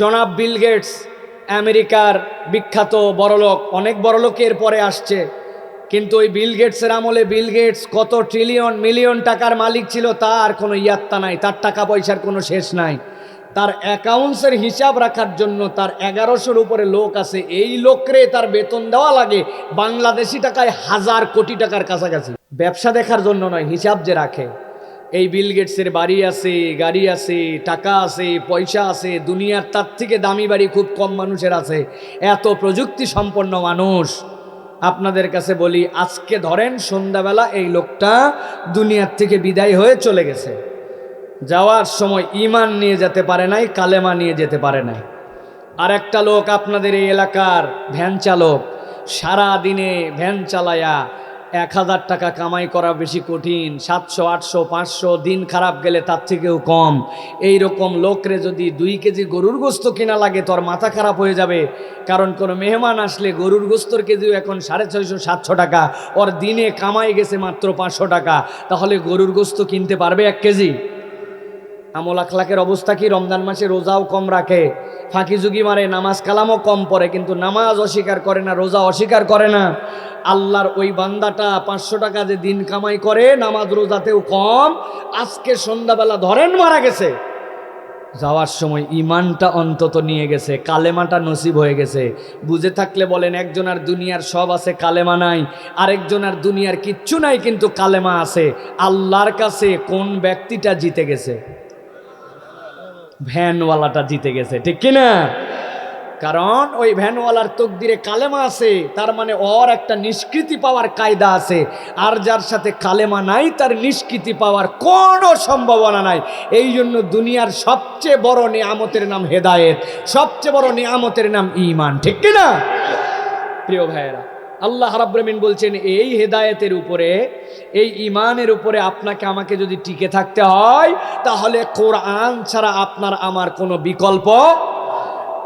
জনাব Bill Gates, আমেরিকার বিখ্যাত বড়লোক, অনেক বড়লোকের পরে আসছে। কিন্তু ওই বিল গেটসের আমলে বিল গেটস কত ট্রিলিয়ন মিলিয়ন টাকার মালিক ছিল, তার কোনো ইয়াত্তা নাই, তার টাকা পয়সার কোনো শেষ নাই। তার অ্যাকাউন্টসের হিসাব রাখার জন্য তার এগারোশোর উপরে লোক আছে, এই লোকরে তার বেতন দেওয়া লাগে বাংলাদেশি টাকায় হাজার কোটি টাকার কাছাকাছি। ব্যবসা দেখার জন্য নয়, হিসাব যে রাখে। এই বিল গেটসের বাড়ি আছে, গাড়ি আছে, টাকা আছে, পয়সা আছে, দুনিয়ার তার থেকে দামি বাড়ি খুব কম মানুষের আছে। এত প্রযুক্তি সম্পন্ন মানুষ। আপনাদের কাছে বলি, আজকে ধরেন সন্ধ্যাবেলা এই লোকটা দুনিয়ার থেকে বিদায় হয়ে চলে গেছে। যাওয়ার সময় ইমান নিয়ে যেতে পারে নাই, কালেমা নিয়ে যেতে পারে নাই। আর একটা লোক আপনাদের এই এলাকার ভ্যান চালক সারা দিনে ভ্যান চালায়া এক হাজার টাকা কামাই করা বেশি কঠিন, সাতশো, আটশো, পাঁচশো, দিন খারাপ গেলে তার থেকেও কম। এই রকম লোকরে যদি দুই কেজি গরুর গোস্ত কিনা লাগে, তোর মাথা খারাপ হয়ে যাবে। কারণ কোনো মেহমান আসলে গরুর গোস্তর কেজিও এখন সাড়ে ছয়শো, সাতশো টাকা। ওর দিনে কামাই গেছে মাত্র পাঁচশো টাকা। তাহলে গরুর গোস্ত কিনতে পারবে এক কেজি? আমল আখলাকের অবস্থা কি? রমজান মাসে রোজাও কম রাখে। ফাঁকি ঝুঁকি মারে, নামাজ কালামও কম পড়ে, কিন্তু নামাজ অস্বীকার করে না, রোজা অস্বীকার করে না। আল্লাহর ওই বান্দাটা পাঁচশো টাকা যে দিন কামাই করে, নামাজ রোজাতেও কম, আজকে সন্ধ্যাবেলা ধরেন মারা গেছে। যাওয়ার সময় ইমানটা অন্তত নিয়ে গেছে, কালেমাটা নসিব হয়ে গেছে। বুঝে থাকলে বলেন, একজনের দুনিয়ার সব আছে, কালেমা নাই। আরেকজনের দুনিয়ার কিচ্ছু নাই, কিন্তু কালেমা আছে। আল্লাহর কাছে কোন ব্যক্তিটা জিতে গেছে? ভ্যানওয়ালাটা জিতে গেছে, ঠিক কিনা? কারণ ওই ভ্যানওয়ালার তকদিরে কালেমা আছে, তার মানে ওর একটা নিষ্কৃতি পাওয়ার কায়দা আছে। আর যার সাথে কালেমা নাই, তার নিষ্কৃতি পাওয়ার কোনো সম্ভাবনা নাই। এই জন্য দুনিয়ার সবচেয়ে বড় নিয়ামতের নাম হেদায়েত, সবচেয়ে বড় নিয়ামতের নাম ইমান ঠিক কিনা প্রিয় ভাইয়েরা, আল্লাহ রাব্রমিন বলছেন, এই হেদায়েতের উপরে, এই ইমানের উপরে আপনাকে আমাকে যদি টিকে থাকতে হয়, তাহলে কোরআন ছাড়া আপনার আমার কোনো বিকল্প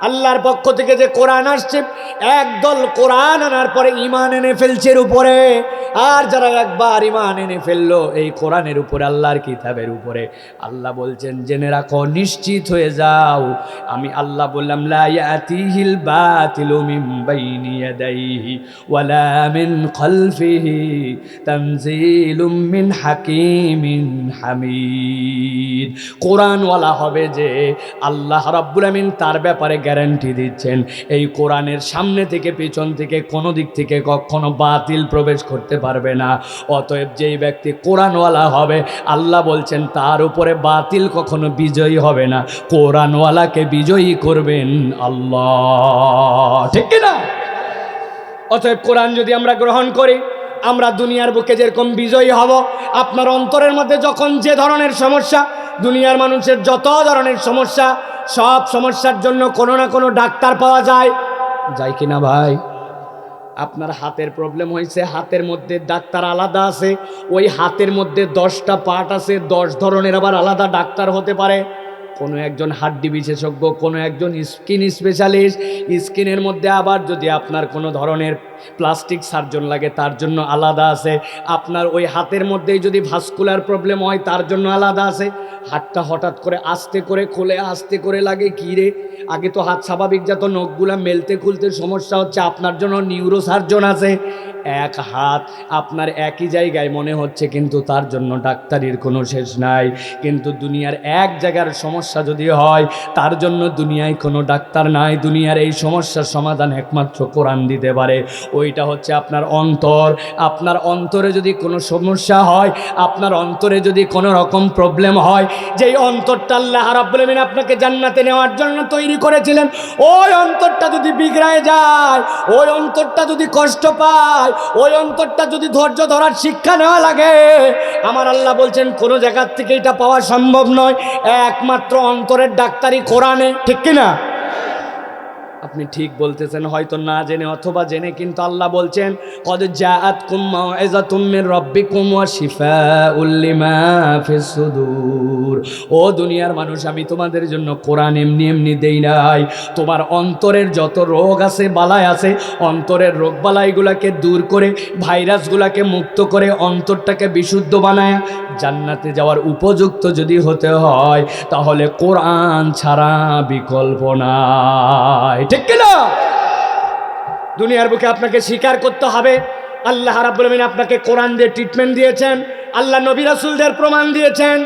আল্লাহর পক্ষ থেকে যে কোরআন আসছে, একদল কোরআন আনার পরে ইমান এনে ফেলছে উপরে। আর যারা একবার ইমান এনে ফেলল, এই কোরআনের উপরে, আল্লাহর কিতাবের উপরে। আল্লাহ বলছেন, জেনে রাখো, নিশ্চিত হয়ে যাও। আমি আল্লাহ বললাম, লা ইয়াতিহিল বাতিলু মিন বাইনি ইয়াদাইহি ওয়ালা মিন খালফিহি তানজিলুম মিন হাকিমিন হামিদ। কোরআনওয়ালা হবে যে, আল্লাহ রাব্বুল আমিন তার ব্যাপারে গ্যারান্টি দিচ্ছেন। এই কোরআনের সামনে থেকে, পিছন থেকে, কোনো দিক থেকে কখনো বাতিল প্রবেশ করতে পারবে না। অতএব যেই ব্যক্তি কোরআনওয়ালা হবে, আল্লাহ বলছেন, তার উপরে বাতিল কখনো বিজয়ী হবে না। কোরআনওয়ালাকে বিজয়ী করবেন আল্লাহ। ঠিক না অতএব কোরআন যদি আমরা গ্রহণ করি, আমরা দুনিয়ার বুকে যেরকম বিজয়ী হব, আপনার অন্তরের মধ্যে যখন যে ধরনের সমস্যা, দুনিয়ার মানুষের যত ধরনের সমস্যা সব সমস্যার জন্য কোনো না কোনো ডাক্তার পাওয়া যায়। যায় কি না ভাই? আপনার হাতের প্রবলেম হয়েছে, হাতের মধ্যে ডাক্তার আলাদা আছে, ওই হাতের মধ্যে দশটা পার্ট আছে, দশ ধরনের আবার আলাদা ডাক্তার হতে পারে। কোনো একজন হাড্ডি বিশেষজ্ঞ, কোনো একজন স্কিন স্পেশালিস্ট স্কিনের মধ্যে আবার যদি আপনার কোনো ধরনের প্লাস্টিক সার্জন লাগে, তার জন্য আলাদা আছে। আপনার ওই হাতের মধ্যেই যদি ভাস্কুলার প্রবলেম হয়, তার জন্য আলাদা আছে। হাতটা হঠাৎ করে আস্তে করে খোলে, আস্তে করে লাগে, কী রে? আগে তো হাত স্বাভাবিক যত, নখগুলা মেলতে খুলতে সমস্যা হচ্ছে, আপনার জন্য নিউরো সার্জন আছে। এক হাত আপনার একই জায়গায় মনে হচ্ছে, কিন্তু তার জন্য ডাক্তারির কোনো শেষ নাই। কিন্তু দুনিয়ার এক জায়গার সমস্যা যদি হয়, তার জন্য দুনিয়ায় কোনো ডাক্তার নাই। দুনিয়ার এই সমস্যার সমাধান একমাত্র কোরআন দিতে পারে। ওইটা হচ্ছে আপনার অন্তর। আপনার অন্তরে যদি কোনো সমস্যা হয়, আপনার অন্তরে যদি কোনো রকম প্রবলেম হয়, যেই অন্তরটা আল্লাহ রাব্বুল আমিন আপনাকে জান্নাতে নেওয়ার জন্য তৈরি করেছিলেন, ওই অন্তরটা যদি বিগড়ায় যায়, ওই অন্তরটা যদি কষ্ট পায়, ওই অন্তরটা যদি ধৈর্য ধরার শিক্ষা নেওয়া লাগে, আমার আল্লাহ বলছেন, কোনো জায়গার থেকে এটা পাওয়া সম্ভব নয়। একমাত্র অন্তরের ডাক্তারি কোরআনে, ঠিক কিনা? আপনি ঠিক বলতেছেন, হয়তো না জেনে অথবা জেনে, কিন্তু আল্লাহ বলছেন, কদ জাআত কুম্মা এজাতুম মির রাব্বিকুম ওয়া শিফাউল লিমা ফিস সুদূর। ও দুনিয়ার মানুষ, আমি তোমাদের জন্য কোরআন এমনি এমনি দেই নাই। তোমার অন্তরের যত রোগ আছে, বালাই আছে, অন্তরের রোগ বালাইগুলাকে দূর করে, ভাইরাসগুলাকে মুক্ত করে, অন্তরটাকে বিশুদ্ধ বানায় জান্নাতে যাওয়ার উপযুক্ত যদি হতে হয়, তাহলে কোরআন ছাড়া বিকল্প নাই। ঠিক কিনা? দুনিয়ার বুকে আপনাকে স্বীকার করতে হবে। আল্লাহ রাব্বুল আমিন আপনাকে কোরআন দিয়ে ট্রিটমেন্ট দিয়েছেন। আল্লাহ নবী রাসুলদের প্রমাণ দিয়েছেন।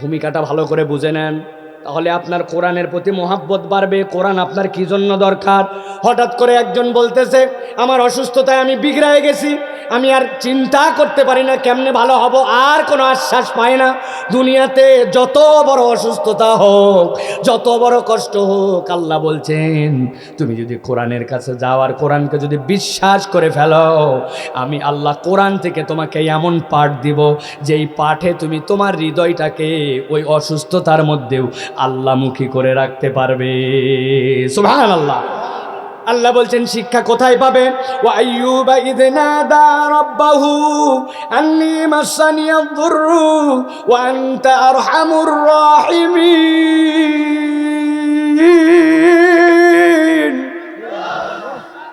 ভূমিকাটা ভালো করে বুঝে নেন। তাহলে আপনার কোরআনের প্রতি মহাব্বত বাড়বে, কোরআন আপনার কি জন্য দরকার? হঠাৎ করে একজন বলতেছে, আমার অসুস্থতায় আমি বিগড়ায় গেছি, আমি আর চিন্তা করতে পারি না, কেমনে ভালো হব? আর কোনো আশ্বাস পাই না। দুনিয়াতে যত বড় অসুস্থতা হোক, যত বড় কষ্ট হোক, আল্লাহ বলছেন, তুমি যদি কোরআনের কাছে যাও আর কোরআনকে যদি বিশ্বাস করে ফেলো, আমি আল্লাহ কোরআন থেকে তোমাকে এমন পাঠ দিব, যেই পাঠে তুমি তোমার হৃদয়টাকে ওই অসুস্থতার মধ্যেও আল্লাহমুখী করে রাখতে পারবে। সুবহান আল্লাহ আল্লাহ বলছেন, শিক্ষা কোথায় পাবে ও আইয়ুবা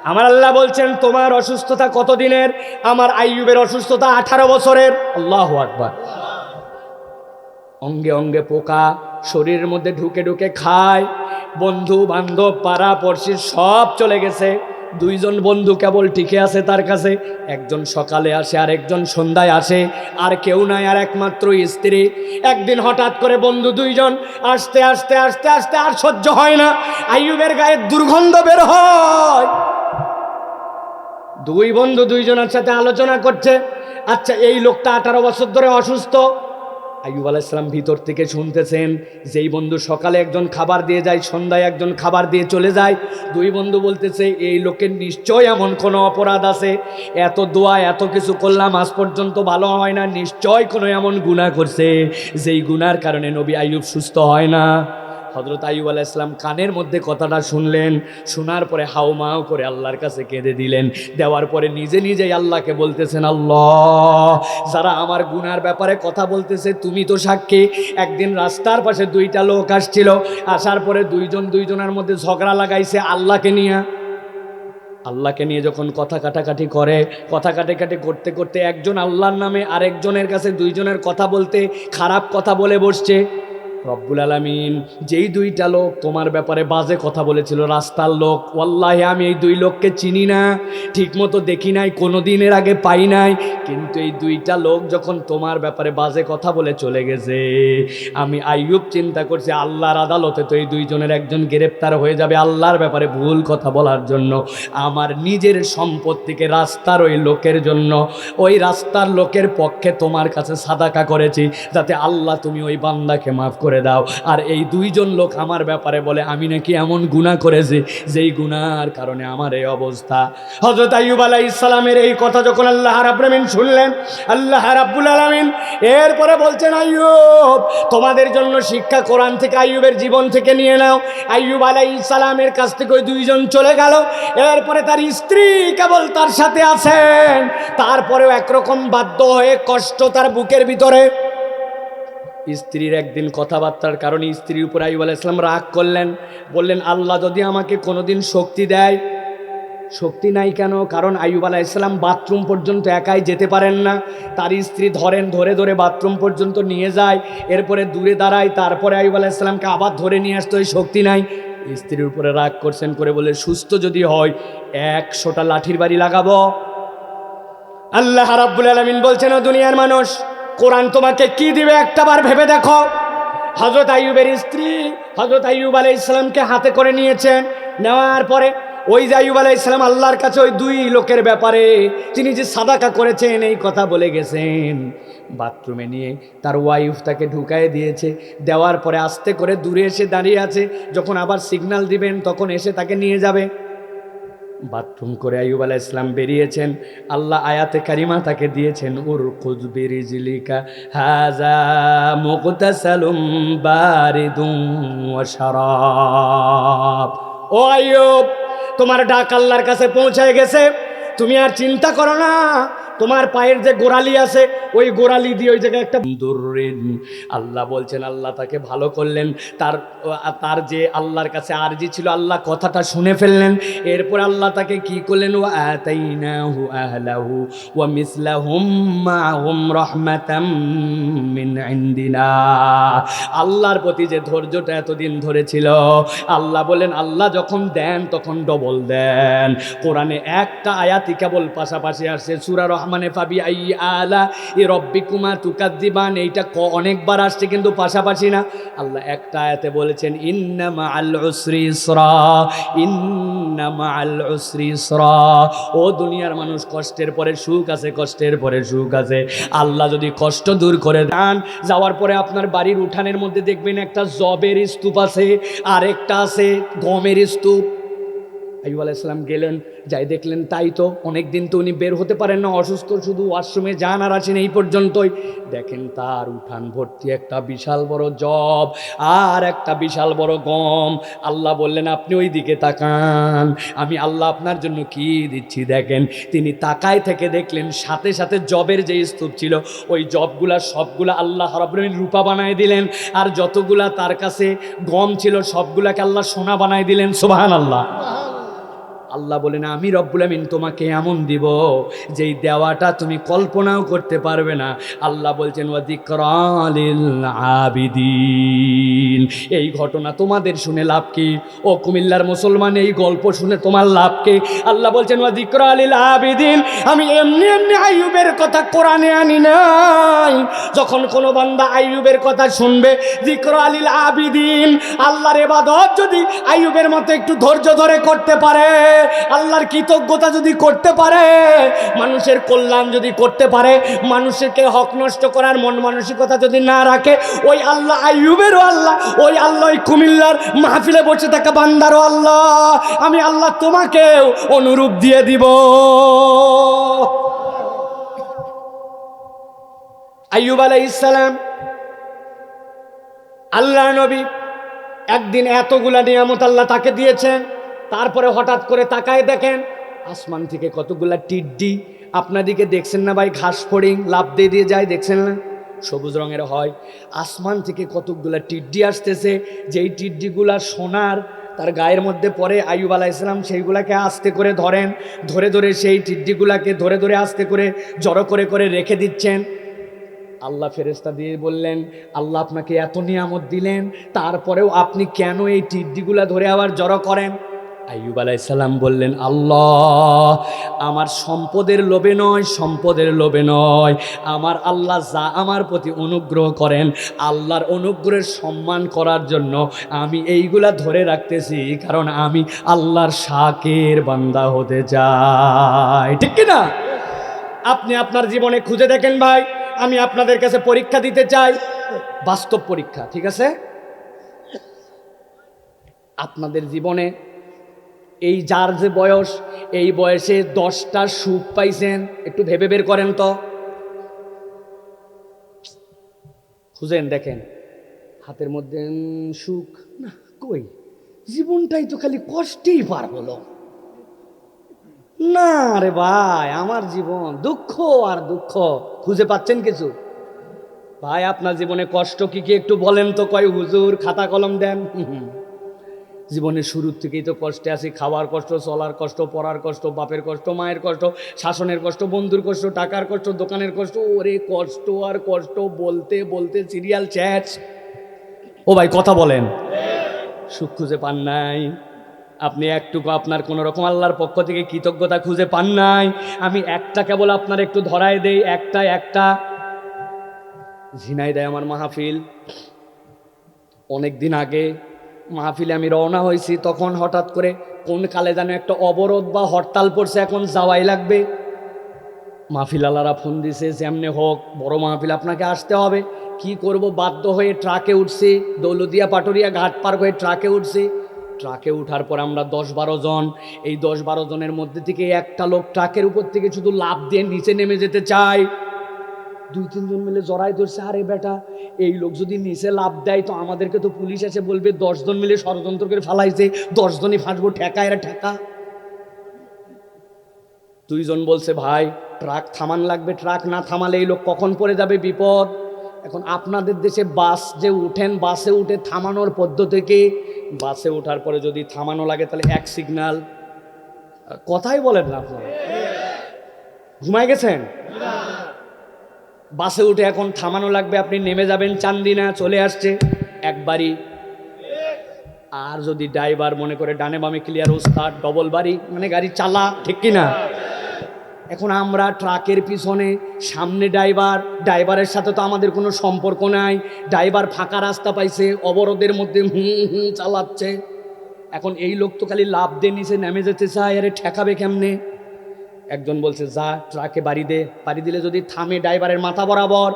আমার আল্লাহ বলছেন, তোমার অসুস্থতা কতদিনের? আমার আইয়ুবের অসুস্থতা আঠারো বছরের। আল্লাহু আকবার। অঙ্গে অঙ্গে পোকা শরীরের মধ্যে ঢুকে ঢুকে খায়। বন্ধু বান্ধব, পাড়া পড়শি সব চলে গেছে। দুইজন বন্ধু কেবল টিকে আছে তার কাছে। একজন সকালে আসে আর একজন সন্ধ্যায় আসে। আর কেউ নাই, আর একমাত্র স্ত্রী। একদিন হঠাৎ করে বন্ধু দুইজন আসতে আসতে আসতে আসতে আর সহ্য হয় না। আইয়ুবের গায়ে দুর্গন্ধ বের হয়। দুই বন্ধু দুইজনের সাথে আলোচনা করছে আচ্ছা এই লোকটা আঠারো বছর ধরে অসুস্থ। আইয়ুব আলাইসালাম ভিতর থেকে শুনতেছেন, যেই বন্ধু সকালে একজন খাবার দিয়ে যায়, সন্ধ্যায় একজন খাবার দিয়ে চলে যায়, দুই বন্ধু বলতেছে, এই লোকের নিশ্চয় এমন কোনো অপরাধ আছে? এত দোয়া, এত কিছু করলাম, আজ পর্যন্ত ভালো হয় না, নিশ্চয় কোনো এমন গুণা করছে, যেই গুণার কারণে নবী আয়ুব সুস্থ হয় না। হজরত আইব আলাইসলাম কানের মধ্যে কথাটা শুনলেন, শোনার পরে হাউমাউ করে আল্লাহর কাছে কেঁদে দিলেন। দেওয়ার পরে নিজে নিজেই আল্লাহকে বলতেছেন, আল্লাহ, যারা আমার গুনার ব্যাপারে কথা বলতেছে, তুমি তো সাক্ষী। একদিন রাস্তার পাশে দুইটা লোক আসছিল, আসার পরে দুইজন দুইজনের মধ্যে ঝগড়া লাগাইছে আল্লাহকে নিয়ে। আল্লাহকে নিয়ে যখন কথা কাটাকাটি করে, কথা কাটাকাটি করতে করতে একজন আল্লাহর নামে আরেকজনের কাছে দুইজনের কথা বলতে খারাপ কথা বলে বসছে। রব্বুল আলামিন, যেই দুইটা লোক তোমার ব্যাপারে বাজে কথা বলেছিল, রাস্তার লোক, ওয়াল্লাহি আমি এই দুই লোককে চিনি না, ঠিকমতো দেখি নাই কোনো দিনের আগে পাই নাই, কিন্তু এই দুইটা লোক যখন তোমার ব্যাপারে বাজে কথা বলে চলে গেছে, আমি আইয়ুব চিন্তা করছি, আল্লাহর আদালতে তো এই দুইজনের একজন গ্রেপ্তার হয়ে যাবে, আল্লাহর ব্যাপারে ভুল কথা বলার জন্য, আমার নিজের সম্পত্তিকে রাস্তার ওই লোকের জন্য, ওই রাস্তার লোকের পক্ষে তোমার কাছে সাদাকা করেছি, যাতে আল্লাহ তুমি ওই বান্দাকে মাফ করে দাও। আর এই দুইজন লোক আমার ব্যাপারে বলে, আমি নাকি এমন গুনাহ করেছি, যেই গুনার কারণে আমার এই অবস্থা। হজরত আইয়ুব আলাই ইসলামের এই কথা যখন আল্লাহ রাব্রামিন শুনলেন, আল্লাহ রাব্বুল আলামিন এরপরে বলছেন, আইয়ুব, তোমাদের জন্য শিক্ষা কোরআন থেকে, আইয়ুবের জীবন থেকে নিয়ে নাও। আইয়ুব আলাই ইসলামের কাছ থেকে ওই দুইজন চলে গেল। এরপরে তার স্ত্রী কেবল তার সাথে আছেন। তারপরেও একরকম বাধ্য হয়ে কষ্ট তার বুকের ভিতরে স্ত্রীর একদিন কথাবার্তার কারণে স্ত্রীর উপর আইব ইসলাম রাগ করলেন। বললেন, আল্লাহ যদি আমাকে কোনোদিন শক্তি দেয়? শক্তি নাই কেন? কারণ আইব আলাহ ইসলাম বাথরুম পর্যন্ত একাই যেতে পারেন না। তার স্ত্রী ধরেন, ধরে ধরে বাথরুম পর্যন্ত নিয়ে যায়। এরপরে দূরে দাঁড়ায়। তারপরে আইব আলাহ ইসলামকে আবার ধরে নিয়ে আসতে ওই শক্তি নাই। স্ত্রীর উপরে রাগ করছেন করে বলে সুস্থ যদি হয় একশোটা লাঠির বাড়ি লাগাবো? আল্লাহ রাব্বুল আলামিন বলছেন দুনিয়ার মানুষ কোরআন তোমাকে কি দিবে একটাবার ভেবে দেখো। হজরত আইয়ুবের স্ত্রী হজরত আইয়ুব আলাই ইসলামকে হাতে করে নিয়েছেন। নেওয়ার পরে ওই যে আইয়ুব আলাই ইসলাম আল্লাহর কাছে ওই দুই লোকের ব্যাপারে তিনি যে সাদাকা করেছেন, এই কথা বলে গেছেন। বাথরুমে নিয়ে তার ওয়াইফ তাকে ঢুকায় দিয়েছে। দেওয়ার পরে আস্তে করে দূরে এসে দাঁড়িয়ে আছে। যখন আবার সিগন্যাল দিবেন, তখন এসে তাকে নিয়ে যাবে। বাথরুম করে আইব আলাহ ইসলাম বেরিয়েছেন। আল্লাহ আয়াতে কারিমা তাকে দিয়েছেন উর কুজবিরিজিলিকা হাজা মুকতাসালুম বারিদুম ওয়াশারাব ও আইয়ুব, তোমার ডাক আল্লাহর কাছে পৌঁছায় গেছে। তুমি আর চিন্তা করো না তোমার পায়ের যে গোড়ালি আছে, ওই গোড়ালি দিয়ে ওই জায়গায় একটা আল্লাহ বলছেন, আল্লাহ তাকে ভালো করলেন। তার তার যে আল্লাহর কাছে আরজি ছিল, আল্লাহ কথাটা শুনে ফেললেন। এরপর আল্লাহ তাকে কি করলেন? ও আহলাহু ওয়া মিসলাহুম মাহুম আল্লাহর প্রতি যে ধৈর্যটা এতদিন ধরে ছিল, আল্লাহ বলেন আল্লাহ যখন দেন, তখন ডবল দেন। কোরআনে একটা আয়াতি কেবল পাশাপাশি আসছে, সূরা রহমানে পাবি আই আলা এ রব্বিকুমা তুকাদ্দিবান। এইটা ক অনেকবার আসছে কিন্তু পাশাপাশি না। আল্লাহ একটা আয়াতে বলেছেন, ইন্না মাআল উসরি ইসরা, ইন্না মাআল উসরি ইসরা। ও দুনিয়ার মানুষ, কষ্টের পরে সুখ আছে, কষ্টের পরে সুখ আছে। আল্লাহ যদি কষ্ট দূর করে দেন, যাওয়ার পরে আপনার বাড়ির উঠানের মধ্যে দেখবেন একটা জবের স্তূপ আছে, আরেকটা আছে গমের স্তূপ। আইব আলাইসালাম গেলেন, যাই দেখলেন তাই তো অনেক দিন তো উনি বের হতে পারেন না, অসুস্থ, শুধু ওয়াশরুমে যান আর আছেন এই পর্যন্তই। দেখেন তার উঠান ভর্তি একটা বিশাল বড় জব আর একটা বিশাল বড় গম। আল্লাহ বললেন, আপনি ওই দিকে তাকান, আমি আল্লাহ আপনার জন্য কি দিচ্ছি? দেখেন তিনি তাকায় থেকে দেখলেন, সাথে সাথে জবের যে স্তূপ ছিল, ওই জবগুলা সবগুলা আল্লাহ রব্রমিন রূপা বানায় দিলেন। আর যতগুলা তার কাছে গম ছিল, সবগুলাকে আল্লাহ সোনা বানায় দিলেন সোবাহান আল্লাহ আল্লাহ বলেন, আমি রব্বুল আমিন তোমাকে এমন দিব যেই দেওয়াটা তুমি কল্পনাও করতে পারবে না। আল্লাহ বলছেন ওয়াদিকরালিল আবিদিন। এই ঘটনা তোমাদের শুনে লাভ কি? ও কুমিল্লার মুসলমান, এই গল্প শুনে তোমার লাভ কি? আল্লাহ বলছেন ওয়াদিকরালিল আবিদিন। আমি এমনি এমনি আইয়ুবের কথা কোরআনে আনি নাই। যখন কোনো বান্দা আইয়ুবের কথা শুনবে জিক্র আলিল আবিদিন, আল্লাহর এবাদত যদি আইয়ুবের মতো একটু ধৈর্য ধরে করতে পারে আল্লাহর কৃতজ্ঞতা যদি করতে পারে, মানুষের কল্যাণ যদি করতে পারে মানুষকে হক নষ্ট করার মন মানসিকতা যদি না রাখে, ওই আল্লাহ আইয়ুবেরও আল্লাহ, ওই আল্লাহ ওই কুমিল্লার মাহফিলে বসে থাকা বান্দারও আল্লাহ। আমি আল্লাহ তোমাকেও অনুরূপ দিয়ে দিব। আইয়ুব আলাইসালাম আল্লাহ নবী, একদিন এতগুলা নিয়ামত আল্লাহ তাকে দিয়েছেন। তারপরে হঠাৎ করে তাকায় দেখেন, আসমান থেকে কতগুলা টিড্ডি। আপনাদিকে দেখছেন না ভাই, ঘাস ফড়িং লাভ দিয়ে দিয়ে যায়, দেখছেন না? সবুজ রঙের হয়। আসমান থেকে কতগুলা টিড্ডি আসতেছে, যেই টিড্ডিগুলা সোনার, তার গায়ের মধ্যে পরে আইয়ুব আলাহ ইসলাম সেইগুলাকে আস্তে করে ধরেন, ধরে ধরে সেই টিড্ডিগুলাকে ধরে ধরে আস্তে করে জড়ো করে করে রেখে দিচ্ছেন। আল্লাহ ফেরেস্তা দিয়ে বললেন, আল্লাহ আপনাকে এত নিয়ামত দিলেন, তারপরেও আপনি কেন এই টিড্ডিগুলা ধরে আবার জড়ো করেন? আইয়ুব আলাইসাল্লাম বললেন, আল্লাহ, আমার সম্পদের লোভে নয়, সম্পদের লোভে নয়। আমার আল্লাহ যা আমার প্রতি অনুগ্রহ করেন, আল্লাহর অনুগ্রহের সম্মান করার জন্য আমি এইগুলা ধরে রাখতেছি, কারণ আমি আল্লাহর শাকের বান্দা হতে চাই। ঠিক কিনা? আপনি আপনার জীবনে খুঁজে দেখেন ভাই, আমি আপনাদের কাছে পরীক্ষা দিতে চাই। বাস্তব পরীক্ষা, ঠিক আছে? আপনাদের জীবনে এই যার যে বয়স, এই বয়সে দশটা সুখ পাইছেন। একটু ভেবে বের করেন তো। খুঁজেন, দেখেন। হাতের মধ্যে সুখ? না, কই? জীবনটাই তো খালি কষ্টেই পার হলো। না রে ভাই, আমার জীবন দুঃখ আর দুঃখ। খুঁজে পাচ্ছেন কিছু? ভাই, আপনার জীবনে কষ্ট কি কি একটু বলেন তো, কয় হুজুর খাতা কলম দেন। জীবনের শুরুর থেকেই তো কষ্টে আছি। খাওয়ার কষ্ট, চলার কষ্ট, পড়ার কষ্ট, বাপের কষ্ট, মায়ের কষ্ট, শাসনের কষ্ট, বন্ধুর কষ্ট, টাকার কষ্ট, দোকানের কষ্ট। ওরে কষ্ট আর কষ্ট বলতে বলতে সিরিয়াল চ্যাট ও ভাই, কথা বলেন। সুখ খুঁজে পান নাই। আপনি একটুকু আপনার কোনো রকম আল্লাহর পক্ষ থেকে কৃতজ্ঞতা খুঁজে পান নাই। আমি একটা কেবল আপনার একটু ধরায় দেই, একটা একটা। ঝিনাই দেয় আমার মাহফিল। অনেক দিন আগে মাহফিলে আমি রওনা হয়েছি, তখন হঠাৎ করে কোন কালে যেন একটা অবরোধ বা হরতাল পড়ছে, এখন যাওয়াই লাগবে। মাহফিল আলারা ফোন দিছে, যেমনে হোক, বড় মাহফিল আপনাকে আসতে হবে। কি করব? বাধ্য হয়ে ট্রাকে উঠছি, দৌলদিয়া পাটুরিয়া ঘাট পার হয়ে ট্রাকে উঠছি। ট্রাকে উঠার পর আমরা দশ বারো জন, এই দশ বারো জনের মধ্যে থেকে একটা লোক ট্রাকের উপর থেকে শুধু লাভ দিয়ে নিচে নেমে যেতে চায়। দুই, তিনজন মিলে জড়াই ধরছে, আরে বেটা, এই লোক যদি নিচে লাভ দেয় তো আমাদেরকে তো পুলিশ এসে বলবে, দশজন মিলে ষড়যন্ত্র করে ফালাইছে, দশজনই ফাঁসবো, ঠেকা এরা ঠেকা। দুইজন বলছে, ভাই, ট্রাক থামান লাগবে, ট্রাক না থামালে এই লোক কখন পড়ে যাবে, বিপদ। এখন আপনাদের দেশে বাস যে উঠেন, বাসে উঠে থামানোর পদ্ধতি কি? বাসে ওঠার পরে যদি থামানো লাগে, তাহলে এক সিগনাল। কথাই বলেন না আপনারা। ঘুমায় গেছেন? বাসে উঠে এখন থামানো লাগবে, আপনি নেমে যাবেন চান্দিনা চলে আসছে। একবারই। আর যদি ড্রাইভার মনে করে ডানে বামে ক্লিয়ার ওস্তাদ ডবল বাড়ি মানে গাড়ি চালা, ঠিক কি না? এখন আমরা ট্রাকের পিছনে, সামনে ড্রাইভার, ড্রাইভারের সাথে তো আমাদের কোনো সম্পর্ক নাই। ড্রাইভার ফাঁকা রাস্তা পাইছে, অবরোধের মধ্যে হুম হুম চালাচ্ছে। এখন এই লোক তো খালি লাভ দিয়ে নিচে নেমে যেতে চায়, আরে ঠেকাবে কেমনে? একজন বলছে, যা ট্রাকে বাড়ি দে। বাড়ি দিলে যদি থামে ড্রাইভারের মাথা বরাবর,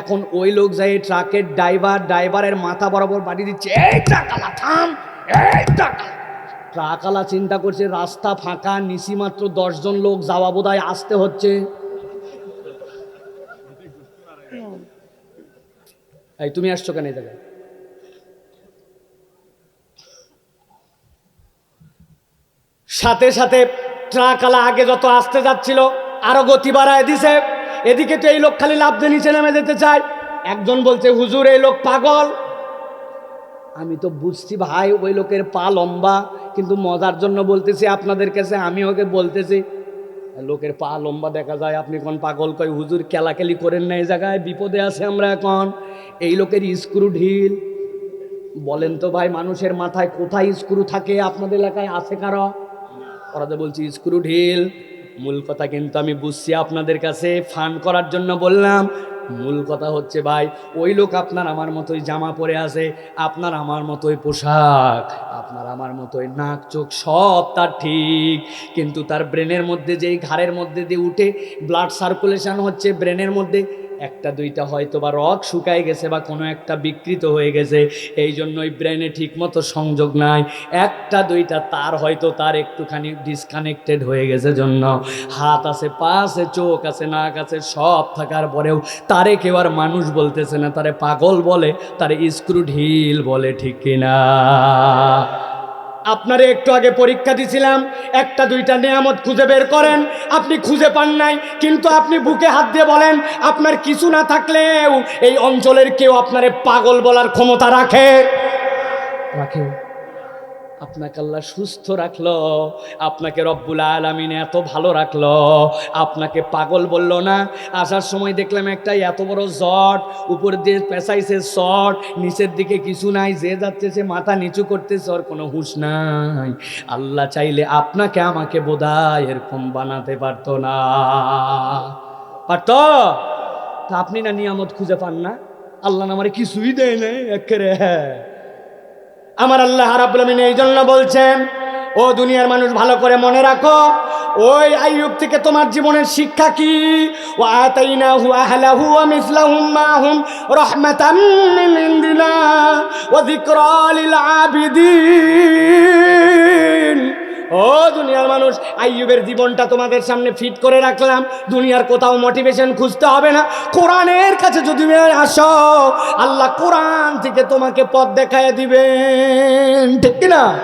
এখন ওই লোক যায় ট্রাকের ড্রাইভার, ড্রাইভারের মাথা বরাবর বাড়ি দিচ্ছে, এই টাকালা থাম! এই টাকা ট্রাকালা চিন্তা করছে, রাস্তা ফাঁকা, নিশি মাত্র দশজন লোক, যাওয়া বোধহয় আসতে হচ্ছে। এই, তুমি আসছো কেন এই জায়গায়? সাথে সাথে ট্রাকালা আগে যত আসতে যাচ্ছিল, আরও গতি বাড়ায় দিছে। এদিকে তো এই লোক খালি লাভ দিয়ে নিচে নেমে যেতে চায়। একজন বলছে, হুজুর, এই লোক পাগল। আমি তো বুঝছি, ভাই, ওই লোকের পা লম্বা, কিন্তু মজার জন্য বলতেছি আপনাদের কাছে, আমি ওকে বলতেছি, লোকের পা লম্বা দেখা যায়, আপনি কোন পাগল? কয়, হুজুর কেলাকেলি করেন না, এই জায়গায় বিপদে আছে আমরা এখন। এই লোকের স্ক্রু ঢিল। বলেন তো, ভাই, মানুষের মাথায় কোথায় স্ক্রু থাকে? আপনাদের এলাকায় আছে কারও? ওরা বলছি, স্ক্রু ঢিল। মূল কথা কিন্তু আমি বুঝছি আপনাদের কাছে। ফান করার জন্য বললাম, মূল কথা হচ্ছে ভাই, ওই লোক আপনার আমার মতোই জামা পরে আছে, আপনার আমার মতোই পোশাক, আপনার আমার মতোই নাক, চোখ সব তার ঠিক। কিন্তু তার ব্রেনের মধ্যে যেই ঘাড়ের মধ্যে দিয়ে উঠে ব্লাড সার্কুলেশন হচ্ছে ব্রেনের মধ্যে। একটা, দুইটা হয়তো বা রক শুকায় গেছে বা কোনো একটা বিকৃত হয়ে গেছে, এই জন্যই ব্রেনে ঠিকমতো সংযোগ নাই। একটা, দুইটা, তার হয়তো তার একটুখানি ডিসকানেক্টেড হয়ে গেছে জন্য। হাত আছে, পা আছে, চোখ আছে, নাক আছে, সব থাকার পরেও তারে কেউ আর মানুষ বলতেছে না, তারে পাগল বলে, তারে স্ক্রু ঢিল বলে, ঠিক কিনা? আপনারে একটু আগে পরীক্ষা দিছিলাম, একটা দুইটা নিয়ামত খুঁজে বের করেন, আপনি খুঁজে পান নাই, কিন্তু আপনি বুকে হাত দিয়ে বলেন, আপনার কিছু না থাকলেও এই অঞ্চলের কেউ আপনারে পাগল বলার ক্ষমতা রাখে। রাখে। আপনাকে আল্লাহ সুস্থ রাখল, আপনাকে রব্বুল আলমিন এত ভালো রাখল, আপনাকে পাগল বলল না? আসার সময় দেখলাম একটা এত বড় জট, উপর দিয়ে পেঁচাইছে শট নিচের দিকে কিছু নাই, যে যাচ্ছে সে মাথা নিচু করতেছে, ওর কোনো হুঁশ নাই। আল্লাহ চাইলে আপনাকে আমাকে বোধহয় এরকম বানাতে পারতো না। পারতো? তা আপনি না নিয়ামত খুঁজে পান না? আল্লাহ না আমারে কিছুই দেয় না একেরে। হ্যাঁ আমার আল্লাহ রাব্বুল আমিন এই জন্য বলছেন, ও দুনিয়ার মানুষ, ভালো করে মনে রাখো, ওই আইয়ুব থেকে তোমার জীবনের শিক্ষা কি? ওয়া আতাইনাহু আহলাহু ওয়া মিসলাহুম মাহুম রাহমাতাম মিন ইনদিনা ওয়া যিকরা লিল আবিদিন। ও দুনিয়ার মানুষ, আইয়ুবের জীবনটা তোমাদের সামনে ফিট করে রাখলাম। দুনিয়ার কোথাও মোটিভেশন খুঁজতে হবে না। কোরআনের কাছে যদি আসো, আল্লাহ কোরআন থেকে তোমাকে পথ দেখায় দিবেন। ঠিক না